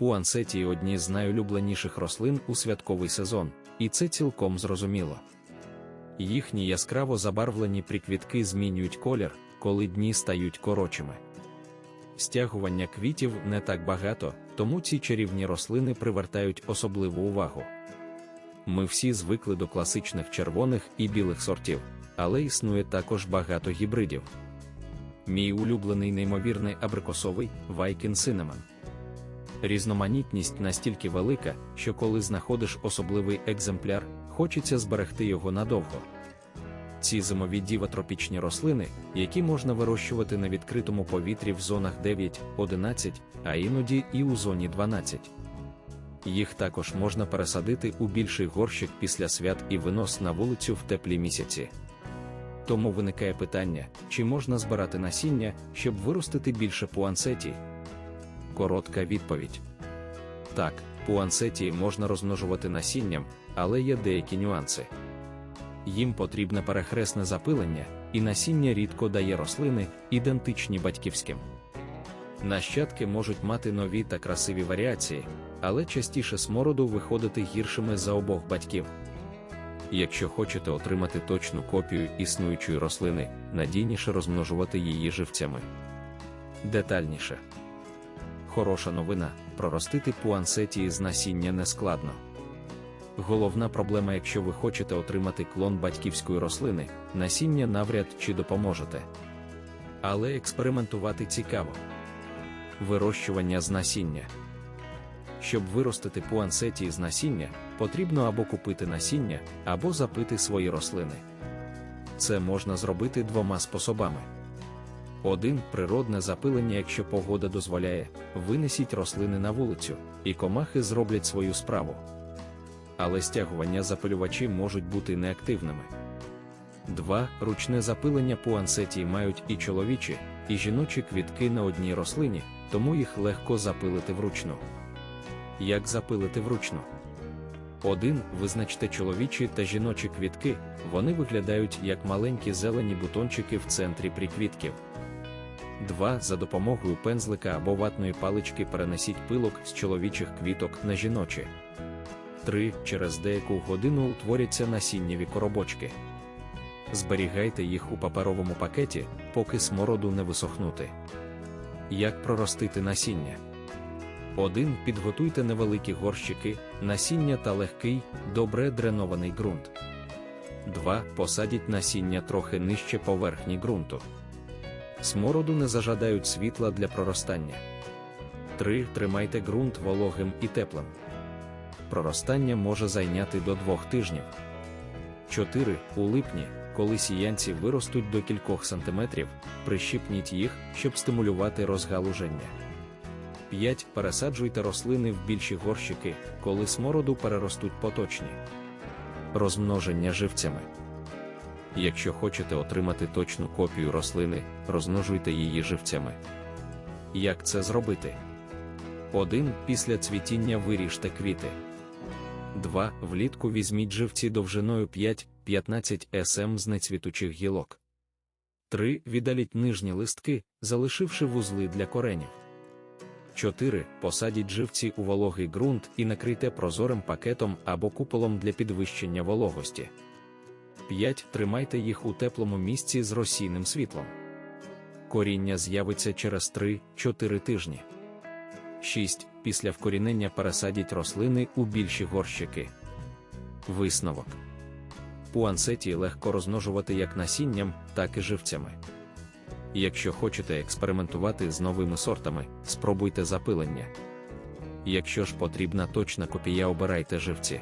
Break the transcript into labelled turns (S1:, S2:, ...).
S1: Пуансетії одні з найулюбленіших рослин у святковий сезон, і це цілком зрозуміло. Їхні яскраво забарвлені приквітки змінюють колір, коли дні стають коротшими. Стягування квітів не так багато, тому ці чарівні рослини привертають особливу увагу. Ми всі звикли до класичних червоних і білих сортів, але існує також багато гібридів. Мій улюблений неймовірний абрикосовий Вайкін Cinnamon. Різноманітність настільки велика, що коли знаходиш особливий екземпляр, хочеться зберегти його надовго. Ці зимові дівотропічні рослини, які можна вирощувати на відкритому повітрі в зонах 9-11, а іноді і у зоні 12. Їх також можна пересадити у більший горщик після свят і винос на вулицю в теплі місяці. Тому виникає питання, чи можна збирати насіння, щоб виростити більше пуансетій? Коротка відповідь. Так, пуансетії можна розмножувати насінням, але є деякі нюанси. Їм потрібне перехресне запилення, і насіння рідко дає рослини, ідентичні батьківським. Нащадки можуть мати нові та красиві варіації, але частіше смороду виходити гіршими за обох батьків. Якщо хочете отримати точну копію існуючої рослини, надійніше розмножувати її живцями. Детальніше. Хороша новина проростити пуансетії з насіння нескладно. Головна проблема, якщо ви хочете отримати клон батьківської рослини, насіння навряд чи допоможете. Але експериментувати цікаво. Вирощування з насіння. Щоб виростити пуансетії з насіння, потрібно або купити насіння, або запити свої рослини. Це можна зробити двома способами. Один природне запилення, якщо погода дозволяє, винесіть рослини на вулицю, і комахи зроблять свою справу. Але стягування запилювачі можуть бути неактивними. 2. Ручне запилення пуансетії мають і чоловічі, і жіночі квітки на одній рослині, тому їх легко запилити вручну. Як запилити вручну? 1. Визначте чоловічі та жіночі квітки, вони виглядають як маленькі зелені бутончики в центрі приквітків. 2. За допомогою пензлика або ватної палички перенесіть пилок з чоловічих квіток на жіночі. 3. Через деяку годину утворяться насіннєві коробочки. Зберігайте їх у паперовому пакеті, поки смороду не висохнути. Як проростити насіння? 1. Підготуйте невеликі горщики, насіння та легкий, добре дренований ґрунт. 2. Посадіть насіння трохи нижче поверхні ґрунту. Смороду не зажадають світла для проростання. 3. Тримайте ґрунт вологим і теплим. Проростання може зайняти до 2 тижнів. 4. У липні, коли сіянці виростуть до кількох сантиметрів, прищипніть їх, щоб стимулювати розгалуження. 5. Пересаджуйте рослини в більші горщики, коли смороду переростуть поточні. Розмноження живцями. Якщо хочете отримати точну копію рослини, розмножуйте її живцями. Як це зробити? 1. Після цвітіння виріжте квіти. 2. Влітку візьміть живці довжиною 5-15 см з нецвітучих гілок. 3. Віддаліть нижні листки, залишивши вузли для коренів. 4. Посадіть живці у вологий ґрунт і накрийте прозорим пакетом або куполом для підвищення вологості. 5. Тримайте їх у теплому місці з розсійним світлом. Коріння з'явиться через 3-4 тижні. 6. Після вкорінення пересадіть рослини у більші горщики. Висновок. Пуансеті легко розмножувати як насінням, так і живцями. Якщо хочете експериментувати з новими сортами, спробуйте запилення. Якщо ж потрібна точна копія, обирайте живці.